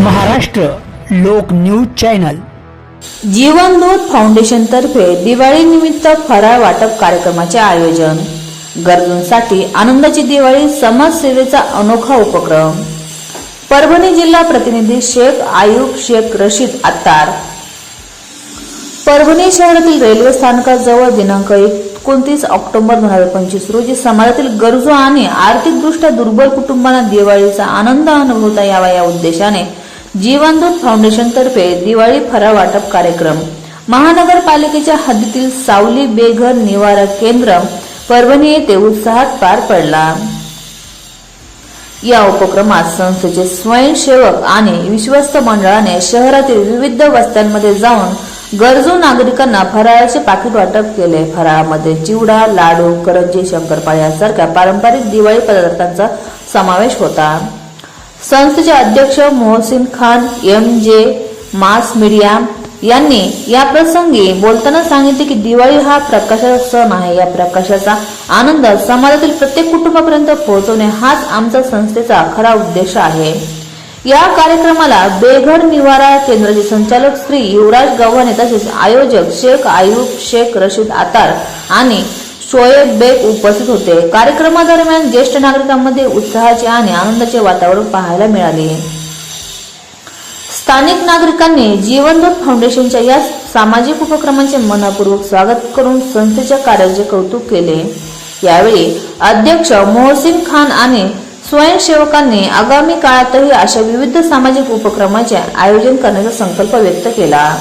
महाराष्ट्र लोक news channel. जीवनदूत foundation तर्फे दिवाळी निमित्त फराळ वाटप कार्यक्रमाचे आयोजन. गरजूंसाठी आनंदाची दिवाळी समाजसेवेचा अनोखा उपक्रम. परभणी जिल्हा प्रतिनिधी शेख आयुब शेख रशीद अत्तार. परभणी शहरातील रेल्वे स्थानकाजवळ दिनांक एकोणतीस ऑक्टोबर दोन हजार पंचवीस रोजी समाजातील गरजू आणि आर्थिकदृष्ट्या दुर्बल कुटुंबांना दिवाळीचा आनंद अनुभवता यावा या उद्देशाने जीवनदूत फाउंडेशनतर्फे दिवाळी फराळ वाटप कार्यक्रम. महानगरपालिकेच्या हद्दीतील सावली बेघर निवारक केंद्र परभणी येथे उत्साहात पार पडला. या उपक्रमात संस्थेचे स्वयंसेवक आणि विश्वस्त मंडळाने शहरातील विविध वस्त्यांमध्ये जाऊन गरजू नागरिकांना फराळाचे पाकिट वाटप केले. फराळामध्ये चिवडा लाडू करंजी शंकरपाळ्यासारख्या पारंपरिक दिवाळी पदार्थांचा समावेश होता. संस्थेचे अध्यक्ष मोहसिन खान एम जे मास मीडिया यांनी या प्रसंगी बोलताना सांगितले की दिवाळी हा प्रकाशाचा सण आहे. या प्रकाशाचा आनंद समाजातील प्रत्येक कुटुंबापर्यंत पोहोचवणे हाच आमचा संस्थेचा खरा उद्देश आहे. या कार्यक्रमाला बेघर निवारा केंद्राचे संचालक श्री युवराज गव्हाणे तसेच आयोजक शेख आयुब शेख रशीद आतार आणि शोएब बेग उपस्थित होते. कार्यक्रमादरम्यान ज्येष्ठ नागरिकांमध्ये उत्साहाचे आणि आनंदाचे वातावरण पाहायला मिळाले. स्थानिक नागरिकांनी जीवनदूत फाउंडेशनच्या या सामाजिक उपक्रमाचे मनापूर्वक स्वागत करून संस्थेच्या कार्याचे कौतुक केले. यावेळी अध्यक्ष मोहसिन खान आणि स्वयंसेवकांनी आगामी काळातही अशा विविध सामाजिक उपक्रमाचे आयोजन करण्याचा संकल्प व्यक्त केला.